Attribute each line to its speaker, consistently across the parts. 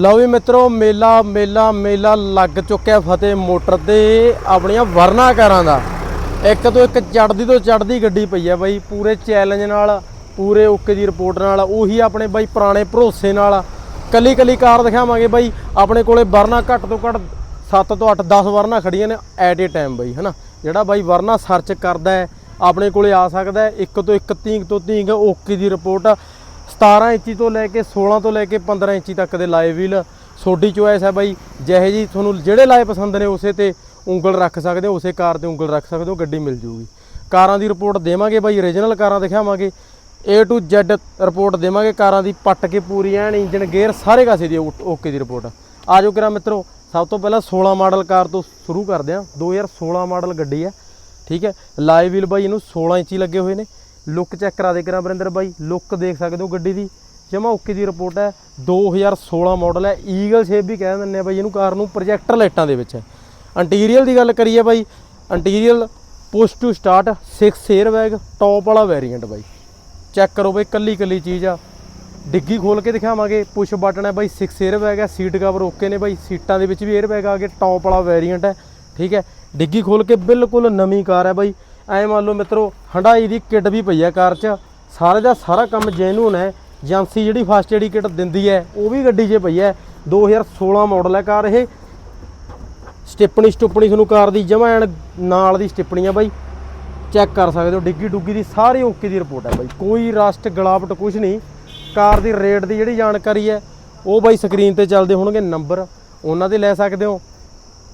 Speaker 1: ਲਓ ਵੀ ਮਿੱਤਰੋ, ਮੇਲਾ ਮੇਲਾ ਮੇਲਾ ਲੱਗ ਚੁੱਕਿਆ ਫਤਿਹ ਮੋਟਰ ਤੇ ਆਪਣੀਆਂ ਵਰਨਾ ਕਾਰਾਂ ਦਾ। ਇੱਕ ਤੋਂ ਇੱਕ ਚੜਦੀ ਤੋਂ ਚੜਦੀ ਗੱਡੀ ਪਈ ਆ ਬਾਈ, ਪੂਰੇ ਚੈਲੰਜ ਨਾਲ, ਪੂਰੇ ਓਕੇ ਦੀ ਰਿਪੋਰਟ ਨਾਲ, ਉਹੀ ਆਪਣੇ ਬਾਈ ਪੁਰਾਣੇ ਭਰੋਸੇ ਨਾਲ। ਕੱਲੀ ਕੱਲੀ ਕਾਰ ਦਿਖਾਵਾਂਗੇ ਬਾਈ, ਆਪਣੇ ਕੋਲੇ ਵਰਨਾ ਘੱਟ ਤੋਂ ਘੱਟ 7 ਤੋਂ 8 10 ਵਰਨਾ ਖੜੀਆਂ ਨੇ ਐਟ ਏ ਟਾਈਮ ਬਾਈ, ਹਨਾ? ਜਿਹੜਾ ਬਾਈ ਵਰਨਾ ਸਰਚ ਕਰਦਾ ਹੈ, ਆਪਣੇ ਕੋਲੇ ਆ ਸਕਦਾ ਹੈ, ਇੱਕ ਤੋਂ ਇੱਕ, ਤੀਂਗ ਤੋਂ ਤੀਂਗ ਓਕੇ ਦੀ ਰਿਪੋਰਟ 17 ਇੰਚੀ ਤੋਂ ਲੈ ਕੇ 16 ਤੋਂ ਲੈ ਕੇ 15 ਇੰਚੀ ਤੱਕ ਦੇ ਲਾਏ ਵੀਲ। ਸੋਡੀ ਚੋਇਸ ਹੈ ਬਾਈ, ਜਿਹੇ ਜੀ ਤੁਹਾਨੂੰ ਜਿਹੜੇ ਲਾਏ ਪਸੰਦ ਨੇ ਉਸੇ ਤੇ ਉਂਗਲ ਰੱਖ ਸਕਦੇ ਹੋ, ਉਸੇ ਕਾਰ ਤੇ ਉਂਗਲ ਰੱਖ ਸਕਦੇ ਹੋ, ਗੱਡੀ ਮਿਲ ਜੂਗੀ। ਕਾਰਾਂ ਦੀ ਰਿਪੋਰਟ ਦੇਵਾਂਗੇ ਬਾਈ ਓਰੀਜਨਲ ਕਾਰਾਂ ਦਿਖਾਵਾਂਗੇ। A to Z ਰਿਪੋਰਟ ਦੇਵਾਂਗੇ, ਕਾਰਾਂ ਦੀ ਪੱਟ ਕੇ ਪੂਰੀ ਐਨ ਇੰਜਨ ਗੇਅਰ ਸਾਰੇ ਕਾਸੇ ਦੀ ਓਕੇ ਦੀ ਰਿਪੋਰਟ। ਆਜੋ ਕਰਾਂ ਮਿੱਤਰੋ, ਸਭ ਤੋਂ ਪਹਿਲਾਂ 16 ਮਾਡਲ ਕਾਰ ਤੋਂ ਸ਼ੁਰੂ ਕਰਦੇ ਹਾਂ। 2016 ਮਾਡਲ ਗੱਡੀ ਹੈ, ਠੀਕ ਹੈ। ਲਾਈਵ ਵੀਲ ਬਾਈ, ਇਹਨੂੰ 16 ਇੰਚੀ ਲੱਗੇ ਹੋਏ ਨੇ। ਲੁੱਕ ਚੈੱਕ ਕਰਾ ਦੇ ਕਰਾਂ ਬਰਿੰਦਰ ਬਾਈ, ਲੁੱਕ ਦੇਖ ਸਕਦੇ ਹੋ ਗੱਡੀ ਦੀ। ਜਮਾ ਓਕੇ ਦੀ ਰਿਪੋਰਟ ਹੈ। 2016 ਮਾਡਲ ਹੈ। ਈਗਲ ਸ਼ੇਪ ਵੀ ਕਹਿ ਦਿੰਦੇ ਆ ਬਾਈ, ਇਹਨੂੰ ਕਾਰ ਨੂੰ ਪ੍ਰੋਜੈਕਟਰ ਲਾਈਟਾਂ ਦੇ ਵਿੱਚ ਹੈ। ਇੰਟੀਰੀਅਰ ਦੀ ਗੱਲ ਕਰੀਏ ਬਾਈ interior push to start 6 air bag top ਵਾਲਾ ਵੈਰੀਐਂਟ ਬਾਈ। ਚੈੱਕ ਕਰੋ ਬਈ, ਕੱਲੀ ਕੱਲੀ ਚੀਜ਼ ਆ। ਡਿੱਗੀ ਖੋਲ ਕੇ ਦਿਖਾਵਾਂਗੇ। ਪੁਸ਼ ਬਟਨ ਹੈ ਬਾਈ 6 에ਅਰ ਬੈਗ ਹੈ। ਸੀਟ ਕਵਰ ਓਕੇ ਨੇ ਬਾਈ। ਸੀਟਾਂ ਦੇ ਵਿੱਚ ਵੀ 에ਅਰ ਬੈਗ ਆ ਗਏ। ਟੌਪ ਵਾਲਾ ਵੈਰੀਐਂਟ ਹੈ। ਠੀਕ ਹੈ। ਡਿੱਗੀ ਖੋਲ ਕੇ ਬਿਲਕੁਲ ਨਵੀਂ ਕਾਰ ਹੈ ਬਾਈ। ਐ ਮੰਨ ਲਓ ਮਿੱਤਰੋ ਹੰਡਾਈ ਦੀ ਕਿੱਟ ਵੀ ਪਈ ਹੈ ਕਾਰ 'ਚ। ਸਾਰੇ ਦਾ ਸਾਰਾ ਕੰਮ ਜੈਨੂਨ ਹੈ। ਏਜੰਸੀ ਜਿਹੜੀ ਫਸਟ ਏਡ ਕਿੱਟ ਦਿੰਦੀ ਹੈ, ਉਹ ਵੀ ਗੱਡੀ 'ਚ ਪਈ ਹੈ। 2016 ਮਾਡਲ ਹੈ ਕਾਰ ਇਹ। ਸਟਿੱਪਣੀ ਸਟੁੱਪਣੀ ਤੁਹਾਨੂੰ ਕਾਰ ਦੀ ਜਮਾ ਐਨ ਨਾਲ ਦੀ ਸਟਿੱਪਣੀ ਆ ਬਾਈ। ਚੈੱਕ ਕਰ ਸਕਦੇ ਹੋ, ਡਿੱਗੀ ਡੁੱਗੀ ਦੀ ਸਾਰੀ ਓਕੇ ਦੀ ਰਿਪੋਰਟ ਹੈ ਬਾਈ। ਕੋਈ ਰਸਟ ਗਲਾਵਟ ਕੁਝ ਨਹੀਂ। ਕਾਰ ਦੀ ਰੇਟ ਦੀ ਜਿਹੜੀ ਜਾਣਕਾਰੀ ਹੈ, ਉਹ ਬਾਈ ਸਕਰੀਨ ਤੇ ਚੱਲਦੇ ਹੋਣਗੇ ਨੰਬਰ ਉਹਨਾਂ ਦੇ ਲੈ ਸਕਦੇ ਹੋ।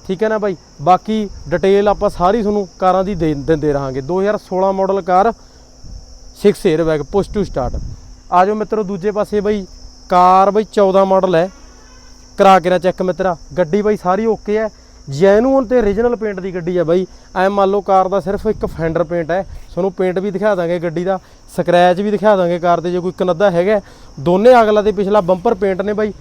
Speaker 1: ਠੀਕ ਹੈ ਨਾ ਬਾਈ? ਬਾਕੀ ਡਿਟੇਲ ਆਪਾਂ ਸਾਰੀ ਤੁਹਾਨੂੰ ਕਾਰਾਂ ਦੀ ਦੇ ਦਿੰਦੇ ਰਹਾਂਗੇ। 2016 model car 6 air bag push to start ਆਜੋ ਮਿੱਤਰੋ, ਦੂਜੇ ਪਾਸੇ ਬਾਈ, ਕਾਰ ਬਾਈ 14 ਮਾਡਲ ਹੈ। ਕਰਾ ਕੇ ਨਾ ਚੈੱਕ ਮਿੱਤਰਾ, ਗੱਡੀ ਬਾਈ ਸਾਰੀ ਓਕੇ ਹੈ। ਜੈਨੂਨ ਤੇ origignal ਪੇਂਟ ਦੀ ਗੱਡੀ ਹੈ ਬਾਈ। ਐ ਮੰਨ ਲਓ ਕਾਰ ਦਾ ਸਿਰਫ ਇੱਕ ਫੈਂਡਰ ਪੇਂਟ ਹੈ। ਤੁਹਾਨੂੰ ਪੇਂਟ ਵੀ ਦਿਖਾ ਦਾਂਗੇ ਗੱਡੀ ਦਾ। ਸਕ੍ਰੈਚ ਵੀ ਦਿਖਾ ਦਾਂਗੇ ਕਾਰ ਤੇ ਜੇ ਕੋਈ ਕਨੱਦਾ ਹੈਗਾ। ਦੋਨੇ ਅਗਲਾ ਤੇ ਪਿਛਲਾ ਬੰਪਰ ਪੇਂਟ ਨੇ ਬਾਈ।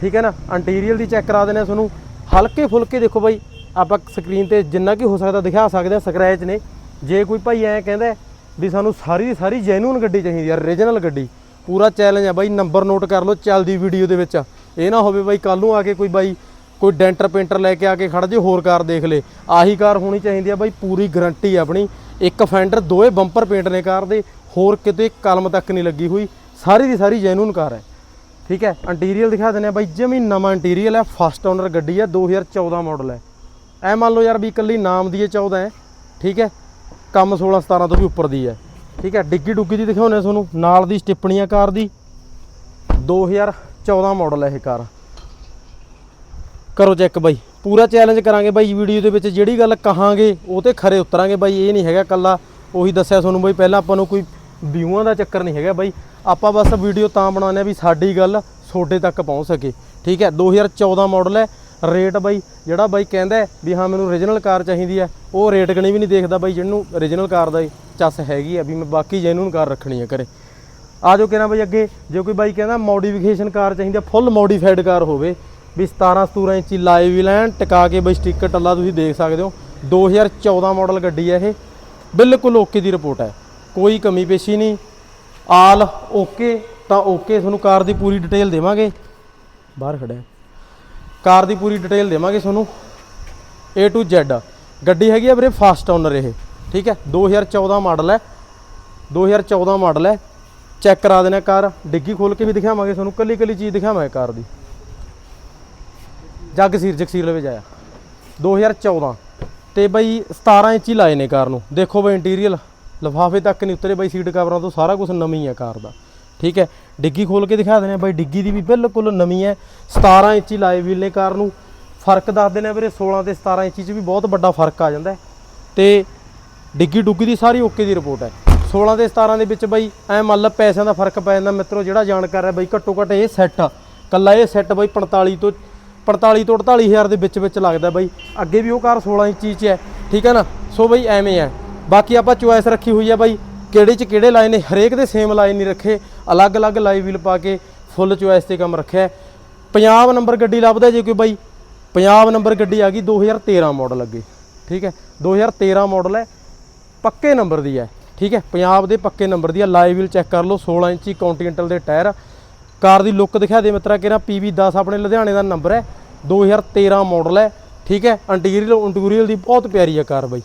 Speaker 1: ਠੀਕ ਹੈ ਨਾ? ਇੰਟੀਰੀਅਰ ਦੀ ਚੈੱਕ ਕਰਾ ਦਿੰਦੇ ਆ ਤੁਹਾਨੂੰ। ਹਲਕੇ ਫੁਲਕੇ ਦੇਖੋ ਬਾਈ, ਆਪਾਂ ਸਕਰੀਨ ਤੇ ਜਿੰਨਾ ਕੀ ਹੋ ਸਕਦਾ ਦਿਖਾ ਸਕਦੇ ਆ ਸਕ੍ਰੈਚ ਨੇ। ਜੇ ਕੋਈ ਭਾਈ ਐ ਕਹਿੰਦਾ ਵੀ ਸਾਨੂੰ ਸਾਰੀ ਦੀ ਸਾਰੀ ਜੈਨੂਨ ਗੱਡੀ ਚਾਹੀਦੀ ਆ ਰੀਜਨਲ ਗੱਡੀ, ਪੂਰਾ ਚੈਲੰਜ ਆ ਬਾਈ ਨੰਬਰ ਨੋਟ ਕਰ ਲਓ ਚੱਲਦੀ ਵੀਡੀਓ ਦੇ ਵਿੱਚ। ਇਹ ਨਾ ਹੋਵੇ ਬਾਈ ਕੱਲ ਨੂੰ ਆ ਕੇ ਕੋਈ ਬਾਈ, ਕੋਈ ਡੈਂਟਰ ਪੇਂਟਰ ਲੈ ਕੇ ਆ ਕੇ ਖੜ ਜੇ, ਹੋਰ ਕਾਰ ਦੇਖ ਲੇ। ਆਹੀ ਕਾਰ ਹੋਣੀ ਚਾਹੀਦੀ ਆ ਬਾਈ, ਪੂਰੀ ਗਾਰੰਟੀ ਆਪਣੀ। ਇੱਕ ਫੈਂਡਰ ਦੋਏ ਬੰਪਰ ਪੇਂਟ ਨੇ ਕਾਰ ਦੇ, ਹੋਰ ਕਿਤੇ ਕਲਮ ਤੱਕ ਨਹੀਂ ਲੱਗੀ ਹੋਈ। ਸਾਰੀ ਦੀ ਸਾਰੀ ਜੈਨੂਨ ਕਾਰ ਹੈ। ਠੀਕ ਹੈ ਇੰਟੀਰੀਅਰ ਦਿਖਾ ਦਿੰਦੇ ਆ ਬਾਈ ਜਮੀ ਨਵਾਂ ਇੰਟੀਰੀਅਰ ਹੈ ਫਸਟ ਓਨਰ ਗੱਡੀ ਹੈ 2014 ਮਾਡਲ ਹੈ। ਐ ਮੰਨ ਲਓ ਯਾਰ ਵੀ ਇਕੱਲੀ ਨਾਮ ਦੀ ਹੈ 14 ਹੈ, ਠੀਕ ਹੈ, ਕੰਮ 16 17 ਤੋਂ ਵੀ ਉੱਪਰ ਦੀ ਹੈ। ਠੀਕ ਹੈ, ਡਿੱਗੀ ਡੁੱਗੀ ਦੀ ਦਿਖਾਉਣੇ ਤੁਹਾਨੂੰ, ਨਾਲ ਦੀ ਸਟਿੱਪਣੀਆਂ ਕਾਰ ਦੀ 2014 ਮਾਡਲ ਹੈ ਇਹ ਕਾਰ। ਕਰੋ ਚੈੱਕ ਬਾਈ, ਪੂਰਾ ਚੈਲੰਜ ਕਰਾਂਗੇ ਬਾਈ ਵੀਡੀਓ ਦੇ ਵਿੱਚ ਜਿਹੜੀ ਗੱਲ ਕਹਾਂਗੇ, ਉਹ ਤੇ ਖਰੇ ਉਤਰਾਂਗੇ ਬਾਈ, ਇਹ ਨਹੀਂ ਹੈਗਾ ਕੱਲਾ ਉਹੀ ਦੱਸਿਆ ਤੁਹਾਨੂੰ ਬਾਈ, ਪਹਿਲਾਂ ਆਪਾਂ ਨੂੰ ਕੋਈ ਵਿਊਆਂ ਦਾ ਚੱਕਰ ਨਹੀਂ ਹੈਗਾ ਬਾਈ। ਆਪਾਂ ਬਸ ਵੀਡੀਓ ਤਾਂ ਬਣਾਉਂਦੇ ਆ ਵੀ ਸਾਡੀ ਗੱਲ ਤੁਹਾਡੇ ਤੱਕ ਪਹੁੰਚ ਸਕੇ। ਠੀਕ ਹੈ 2014 ਮਾਡਲ ਹੈ। ਰੇਟ ਬਾਈ, ਜਿਹੜਾ ਬਾਈ ਕਹਿੰਦਾ ਵੀ ਹਾਂ, ਮੈਨੂੰ origignal ਕਾਰ ਚਾਹੀਦੀ ਹੈ, ਉਹ ਰੇਟ ਕਣੀ ਵੀ ਨਹੀਂ ਦੇਖਦਾ ਬਾਈ, ਜਿਹਨੂੰ origignal ਕਾਰ ਦਾ ਚੱਸ ਹੈਗੀ ਆ ਵੀ ਮੈਂ ਬਾਕੀ ਜੈਨੂਨ ਕਾਰ ਰੱਖਣੀ ਹੈ ਘਰੇ। ਆ ਜਾਓ ਕਿਹਨਾਂ ਬਾਈ ਅੱਗੇ, ਜੇ ਕੋਈ ਬਾਈ ਕਹਿੰਦਾ ਮੋਡੀਫਿਕੇਸ਼ਨ ਕਾਰ ਚਾਹੀਦੀ ਹੈ ਫੁੱਲ ਮੋਡੀਫਾਈਡ ਕਾਰ ਹੋਵੇ, ਵੀ 17 17 ਇੰਚੀ ਲਾਈਵ ਵੀ ਲੈਣ, ਟਿਕਾ ਕੇ ਬਈ ਸਟicker ਟੱਲਾ ਤੁਸੀਂ ਦੇਖ ਸਕਦੇ ਹੋ। 2014 ਮਾਡਲ ਗੱਡੀ ਹੈ ਇਹ, ਬਿਲਕੁਲ ਓਕੇ ਦੀ ਰਿਪੋਰਟ ਹੈ। ਕੋਈ ਕਮੀ ਪੇਸ਼ੀ ਨਹੀਂ ਆਲ ਓਕੇ, ਤਾਂ ਓਕੇ, ਤੁਹਾਨੂੰ ਕਾਰ ਦੀ ਪੂਰੀ ਡਿਟੇਲ ਦੇਵਾਂਗੇ। ਬਾਹਰ ਖੜਿਆ ਕਾਰ ਦੀ ਪੂਰੀ ਡਿਟੇਲ ਦੇਵਾਂਗੇ ਤੁਹਾਨੂੰ। A to Z ਗੱਡੀ ਹੈਗੀ ਆ ਵੀਰੇ ਫਾਸਟ ਓਨਰ ਇਹ। ਠੀਕ ਹੈ? 2014 ਮਾਡਲ ਹੈ। 2014 ਮਾਡਲ ਹੈ। ਚੈੱਕ ਕਰਾ ਦੇਣਾ ਕਾਰ। ਡਿੱਗੀ ਖੋਲ ਕੇ ਵੀ ਦਿਖਾਵਾਂਗੇ ਤੁਹਾਨੂੰ। ਕੱਲੀ ਕੱਲੀ ਚੀਜ਼ ਦਿਖਾਵਾਂਗੇ ਕਾਰ ਦੀ। ਜਗਸੀਰ ਜਗਸੀਰ ਲਵੇ ਜਾਇਆ 2014 ਤੇ ਬਈ 17 ਇੰਚੀ ਲਾਏ ਨੇ ਕਾਰ ਨੂੰ। ਦੇਖੋ ਬਈ ਇੰਟੀਰੀਅਰ ਲਫਾਫੇ ਤੱਕ ਨਹੀਂ ਉਤਰੇ ਬਈ ਸੀਟ ਕਵਰਾਂ ਤੋਂ, ਸਾਰਾ ਕੁਝ ਨਵੀਂ ਹੈ ਕਾਰ ਦਾ। ਠੀਕ ਹੈ? ਡਿੱਗੀ ਖੋਲ ਕੇ ਦਿਖਾ ਦਿੰਦੇ ਆ ਬਈ ਡਿੱਗੀ ਦੀ ਵੀ ਬਿਲਕੁਲ ਨਵੀਂ ਹੈ। 17 ਇੰਚੀ ਲਾਏ ਵੀਲ ਨੇ ਕਾਰ ਨੂੰ। ਫ਼ਰਕ ਦੱਸ ਦਿੰਦੇ ਆ ਵੀਰੇ 16 ਤੇ 17 ਇੰਚੀ 'ਚ ਵੀ ਬਹੁਤ ਵੱਡਾ ਫ਼ਰਕ ਆ ਜਾਂਦਾ ਹੈ। ਤੇ ਡਿੱਗੀ ਡੁੱਗੀ ਦੀ ਸਾਰੀ ਓਕੇ ਦੀ ਰਿਪੋਰਟ ਹੈ। 16 ਤੇ 17 ਦੇ ਵਿੱਚ ਬਈ ਐ ਮੰਨ ਲ ਪੈਸਿਆਂ ਦਾ ਫ਼ਰਕ ਪੈ ਜਾਂਦਾ। ਮਿੱਤਰੋ, ਜਿਹੜਾ ਜਾਣਕਾਰ ਹੈ ਬਈ ਘੱਟੋ ਘੱਟ ਇਹ ਸੈੱਟ ਕੱਲਾ ਇਹ ਸੈੱਟ ਬਈ 45 ਤੋਂ 45 ਤੋਂ 48 ਹਜ਼ਾਰ ਦੇ ਵਿੱਚ ਵਿੱਚ ਲੱਗਦਾ ਬਈ। ਅੱਗੇ ਵੀ ਉਹ ਕਾਰ 16 ਇੰਚੀ 'ਚ ਹੈ। ਠੀਕ ਹੈ ਨਾ? ਸੋ ਬਈ ਐਵੇਂ ਹੈ। ਬਾਕੀ ਆਪਾਂ ਚੁਆਇਸ ਰੱਖੀ ਹੋਈ ਹੈ ਬਾਈ, ਕਿਹੜੇ 'ਚ ਕਿਹੜੇ ਲਾਏ ਨੇ, ਹਰੇਕ ਦੇ ਸੇਮ ਲਾਏ ਨਹੀਂ ਰੱਖੇ, ਅਲੱਗ-ਅਲੱਗ ਲਾਈ ਵੀਲ ਪਾ ਕੇ ਫੁੱਲ ਚੁਆਇਸ ਤੇ ਕੰਮ ਰੱਖਿਆ ਪੰਜਾਬ ਨੰਬਰ ਗੱਡੀ ਲੱਭਦਾ ਜੇ ਕੋਈ ਬਾਈ ਪੰਜਾਬ ਨੰਬਰ ਗੱਡੀ ਆ ਗਈ 2013 ਮਾਡਲ ਅੱਗੇ, ਠੀਕ ਹੈ 2013 ਮਾਡਲ ਹੈ, ਪੱਕੇ ਨੰਬਰ ਦੀ ਹੈ, ਠੀਕ ਹੈ, ਪੰਜਾਬ ਦੇ ਪੱਕੇ ਨੰਬਰ ਦੀ ਹੈ। ਲਾਈਵ ਵੀਲ ਚੈੱਕ ਕਰ ਲਓ 16 ਇੰਚੀ ਕੰਟੀਨੈਂਟਲ ਦੇ ਟਾਇਰ, ਕਾਰ ਦੀ ਲੁੱਕ ਦਿਖਾ ਦੇ ਮਿੱਤਰਾ ਕਿਹੜਾ PV10 ਆਪਣੇ ਲੁਧਿਆਣੇ ਦਾ ਨੰਬਰ ਹੈ 2013 ਮਾਡਲ ਹੈ, ਠੀਕ ਹੈ ਇੰਟੀਰੀਅਰ ਇੰਟੀਰੀਅਰ ਦੀ ਬਹੁਤ ਪਿਆਰੀ ਹੈ ਕਾਰ ਬਾਈ।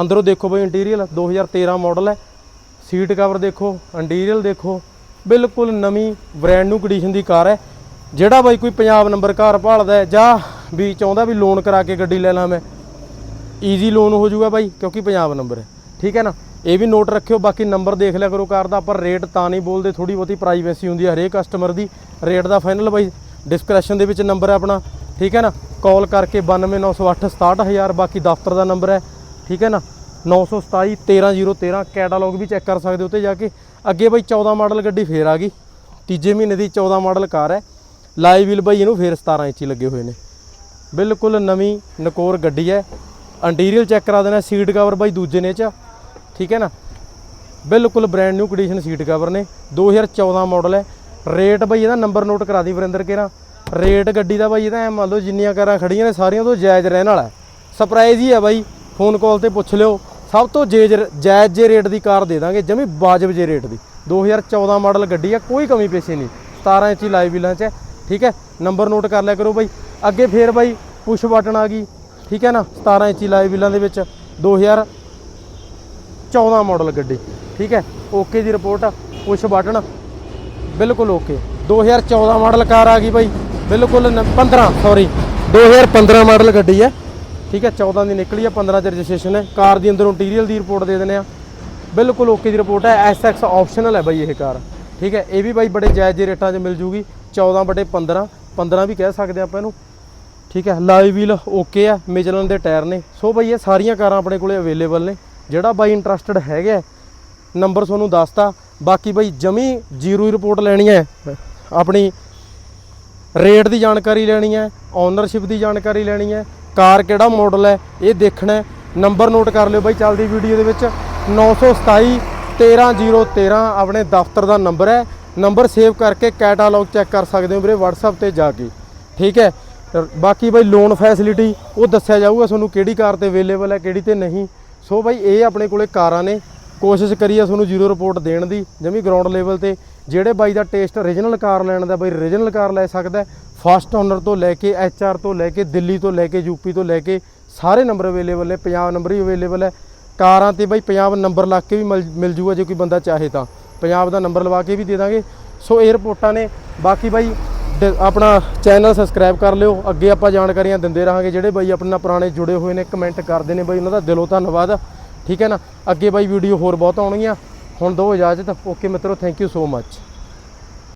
Speaker 1: ਅੰਦਰੋਂ ਦੇਖੋ ਬਾਈ ਇੰਟੀਰੀਅਰ 2013 ਮਾਡਲ ਹੈ। ਸੀਟ ਕਵਰ ਦੇਖੋ ਇੰਟੀਰੀਅਰ ਦੇਖੋ, ਬਿਲਕੁਲ ਨਵੀਂ ਬ੍ਰੈਂਡ ਨਿਊ ਕੰਡੀਸ਼ਨ ਦੀ ਕਾਰ ਹੈ। ਜਿਹੜਾ ਬਾਈ ਕੋਈ ਪੰਜਾਬ ਨੰਬਰ ਘਰ ਭਾਲਦਾ ਜਾਂ ਵੀ ਚਾਹੁੰਦਾ ਵੀ ਲੋਨ ਕਰਾ ਕੇ ਗੱਡੀ ਲੈ ਲਾਂ ਮੈਂ ਈਜ਼ੀ ਲੋਨ ਹੋ ਜਾਊਗਾ ਬਾਈ, ਕਿਉਂਕਿ ਪੰਜਾਬ ਨੰਬਰ ਹੈ। ਠੀਕ ਹੈ ਨਾ? ਇਹ ਵੀ ਨੋਟ ਰੱਖਿਓ, ਬਾਕੀ ਨੰਬਰ ਦੇਖ ਲਿਆ ਕਰੋ ਕਾਰ ਦਾ ਪਰ ਰੇਟ ਤਾਂ ਨਹੀਂ ਬੋਲਦੇ ਥੋੜੀ ਬਹੁਤੀ ਪ੍ਰਾਈਵੇਸੀ ਹੁੰਦੀ ਹੈ ਹਰੇਕ ਕਸਟਮਰ ਦੀ। ਰੇਟ ਦਾ ਫਾਈਨਲ ਬਾਈ ਡਿਸਕ੍ਰਿਪਸ਼ਨ ਦੇ ਵਿੱਚ ਨੰਬਰ ਹੈ ਆਪਣਾ। ਠੀਕ ਹੈ ਨਾ? ਕਾਲ ਕਰਕੇ 92908 67000 ਬਾਕੀ ਦਫ਼ਤਰ ਦਾ ਨੰਬਰ ਹੈ। ਠੀਕ ਹੈ ਨਾ? 927 13013 ਕੈਟਾਲੌਗ ਵੀ ਚੈੱਕ ਕਰ ਸਕਦੇ ਹੋ ਉੱਤੇ ਜਾ ਕੇ। ਅੱਗੇ ਬਾਈ 14 ਮਾਡਲ ਗੱਡੀ ਫੇਰ ਆ ਗਈ। ਤੀਜੇ ਮਹੀਨੇ ਦੀ 14 ਮਾਡਲ ਕਾਰ ਹੈ। ਲਾਈਵ ਵੀਲ ਬਾਈ ਇਹਨੂੰ ਫੇਰ 17 ਇੰਚੀ ਲੱਗੇ ਹੋਏ ਨੇ। ਬਿਲਕੁਲ ਨਵੀਂ ਨਕੋਰ ਗੱਡੀ ਹੈ। ਇੰਟੀਰੀਅਰ ਚੈੱਕ ਕਰਾ ਦੇਣਾ ਸੀਟ ਕਵਰ ਬਾਈ ਦੂਜੇ ਨੇ ਚ। ਠੀਕ ਹੈ ਨਾ? ਬਿਲਕੁਲ brand new condition seat cover ਨੇ। 2014 ਮਾਡਲ ਹੈ। ਰੇਟ ਬਾਈ ਇਹਦਾ ਨੰਬਰ ਨੋਟ ਕਰਾ ਦੀ ਵਰਿੰਦਰ ਕੇਰਾ ਰੇਟ ਗੱਡੀ ਦਾ ਬਾਈ ਇਹਦਾ ਐ ਮੰਨ ਲਓ ਜਿੰਨੀਆਂ ਕਾਰਾਂ ਖੜੀਆਂ ਨੇ, ਸਾਰੀਆਂ ਤੋਂ ਜਾਇਜ਼ ਰਹਿਣ ਵਾਲਾ ਸਰਪ੍ਰਾਈਜ਼ ਹੀ ਹੈ ਬਾਈ। ਫੋਨ ਕਾਲ ਤੇ ਪੁੱਛ ਲਿਓ ਸਭ ਤੋਂ ਜੇਜ ਜਾਇਜ਼ ਜੇ ਰੇਟ ਦੀ ਕਾਰ ਦੇ ਦਾਂਗੇ ਜਮੀ ਵਾਜਬ ਜੇ ਰੇਟ ਦੀ। 2014 ਮਾਡਲ ਗੱਡੀ ਆ ਕੋਈ ਕਮੀ ਪੇਸ਼ੀ ਨਹੀਂ। 17 ਇੰਚੀ ਲਾਈਵ ਵੀਲਾਂ 'ਚ ਹੈ, ਠੀਕ ਹੈ? ਨੰਬਰ ਨੋਟ ਕਰ ਲਿਆ ਕਰੋ ਬਾਈ। ਅੱਗੇ ਫੇਰ ਬਾਈ ਪੁਸ਼ ਬਟਨ ਆ ਗਈ ਠੀਕ ਹੈ ਨਾ? 17 ਇੰਚੀ ਲਾਈਵ ਵੀਲਾਂ ਦੇ ਵਿੱਚ 2000 14 ਮਾਡਲ ਗੱਡੀ ਠੀਕ ਹੈ? ਓਕੇ ਦੀ ਰਿਪੋਰਟ ਆ ਪੁਸ਼ ਬਟਨ ਬਿਲਕੁਲ ਓਕੇ। 2014 ਮਾਡਲ ਕਾਰ ਆ ਗਈ ਬਾਈ। ਬਿਲਕੁਲ ਨ- 15 ਸੌਰੀ 2015 ਮਾਡਲ ਗੱਡੀ ਹੈ। ਠੀਕ ਹੈ 14 ਦੀ ਨਿਕਲੀ ਆ 15 ਚ ਰਜਿਸਟ੍ਰੇਸ਼ਨ ਹੈ। ਕਾਰ ਦੀ ਅੰਦਰੋਂ ਇੰਟੀਰੀਅਰ ਦੀ ਰਿਪੋਰਟ ਦੇ ਦਿੰਦੇ ਆ। ਬਿਲਕੁਲ ਓਕੇ ਦੀ ਰਿਪੋਰਟ ਹੈ। ਐਸਐਕਸ ਆਪਸ਼ਨਲ ਹੈ ਬਾਈ ਇਹ ਕਾਰ। ਠੀਕ ਹੈ, ਇਹ ਵੀ ਬਾਈ ਬੜੇ ਜਾਇਜ਼ ਜਿਹੇ ਰੇਟਾਂ 'ਚ ਮਿਲ ਜੂਗੀ। 14 ਬਟੇ 15 15 ਵੀ ਕਹਿ ਸਕਦੇ ਆਪਾਂ ਇਹਨੂੰ। ਠੀਕ ਹੈ ਲਾਈਵ ਵੀਲ ਓਕੇ ਆ ਮਿਚਲਨ ਦੇ ਟਾਇਰ ਨੇ। ਸੋ ਬਾਈ ਇਹ ਸਾਰੀਆਂ ਕਾਰਾਂ ਆਪਣੇ ਕੋਲੇ ਅਵੇਲੇਬਲ ਨੇ। ਜਿਹੜਾ ਬਾਈ ਇੰਟਰਸਟਡ ਹੈਗਾ ਨੰਬਰ ਤੁਹਾਨੂੰ ਦੱਸਤਾ। ਬਾਕੀ ਬਾਈ ਜਮੀ ਜ਼ੀਰੋ ਹੀ ਰਿਪੋਰਟ ਲੈਣੀ ਹੈ। ਆਪਣੀ ਰੇਟ ਦੀ ਜਾਣਕਾਰੀ ਲੈਣੀ ਹੈ ਓਨਰਸ਼ਿਪ ਦੀ ਜਾਣਕਾਰੀ ਲੈਣੀ ਹੈ। ਕਾਰ ਕਿਹੜਾ ਮਾਡਲ ਹੈ, ਇਹ ਦੇਖਣਾ ਨੰਬਰ ਨੋਟ ਕਰ ਲਿਓ ਬਾਈ, ਚੱਲਦੀ ਵੀਡੀਓ ਦੇ ਵਿੱਚ। 927 13013 ਆਪਣੇ ਦਫ਼ਤਰ ਦਾ ਨੰਬਰ ਹੈ। ਨੰਬਰ ਸੇਵ ਕਰਕੇ ਕੈਟਾਲੌਗ ਚੈੱਕ ਕਰ ਸਕਦੇ ਹੋ ਵੀਰੇ, WhatsApp ਤੇ ਜਾ ਕੇ। ਠੀਕ ਹੈ? ਬਾਕੀ ਬਾਈ ਲੋਨ ਫੈਸਿਲਿਟੀ ਉਹ ਦੱਸਿਆ ਜਾਊਗਾ ਤੁਹਾਨੂੰ ਕਿਹੜੀ ਕਾਰ ਤੇ ਅਵੇਲੇਬਲ ਹੈ, ਕਿਹੜੀ ਤੇ ਨਹੀਂ। ਸੋ ਬਾਈ, ਇਹ ਆਪਣੇ ਕੋਲੇ ਕਾਰਾਂ ਨੇ। ਕੋਸ਼ਿਸ਼ ਕਰੀਏ ਤੁਹਾਨੂੰ ਜ਼ੀਰੋ ਰਿਪੋਰਟ ਦੇਣ ਦੀ, ਜਮੀ ਗਰਾਊਂਡ ਲੈਵਲ ਤੇ। ਜਿਹੜੇ ਬਾਈ ਦਾ ਟੇਸਟ ਓਰੀਜਨਲ ਕਾਰ ਲੈਣ ਦਾ, ਬਾਈ ਓਰੀਜਨਲ ਕਾਰ ਲੈ ਸਕਦਾ ਫਸਟ ਓਨਰ ਤੋਂ ਲੈ ਕੇ ਐਚਆਰ ਤੋਂ ਲੈ ਕੇ ਦਿੱਲੀ ਤੋਂ ਲੈ ਕੇ ਯੂਪੀ ਤੋਂ ਲੈ ਕੇ ਸਾਰੇ ਨੰਬਰ ਅਵੇਲੇਬਲ ਨੇ ਪੰਜਾਬ ਨੰਬਰ ਹੀ ਅਵੇਲੇਬਲ ਹੈ। ਕਾਰਾਂ ਤੇ ਬਾਈ ਪੰਜਾਬ ਨੰਬਰ ਲਾ ਕੇ ਵੀ ਮਿਲ ਮਿਲ ਜੂਗਾ ਜੇ ਕੋਈ ਬੰਦਾ ਚਾਹੇ ਤਾਂ। ਪੰਜਾਬ ਦਾ ਨੰਬਰ ਲਵਾ ਕੇ ਵੀ ਦੇ ਦਾਂਗੇ। ਸੋ ਇਹ ਨੇ। ਬਾਕੀ ਬਾਈ, ਡ- ਆਪਣਾ ਚੈਨਲ ਸਬਸਕ੍ਰਾਈਬ ਕਰ ਲਿਓ। ਅੱਗੇ ਆਪਾਂ ਜਾਣਕਾਰੀਆਂ ਦਿੰਦੇ ਰਹਾਂਗੇ ਜਿਹੜੇ ਬਾਈ ਆਪਣੇ ਨਾਲ ਪੁਰਾਣੇ ਜੁੜੇ ਹੋਏ ਨੇ, ਕਮੈਂਟ ਕਰਦੇ ਨੇ ਬਾਈ ਉਹਨਾਂ ਦਾ ਦਿਲੋਂ ਧੰਨਵਾਦ। ਠੀਕ ਹੈ ਨਾ? ਅੱਗੇ ਬਾਈ ਵੀਡੀਓ ਹੋਰ ਬਹੁਤ ਆਉਣਗੀਆਂ। ਹੁਣ ਦੋ ਇਜਾਜ਼ਤ। ਓਕੇ ਮਿੱਤਰੋ ਥੈਂਕ ਯੂ ਸੋ ਮੱਚ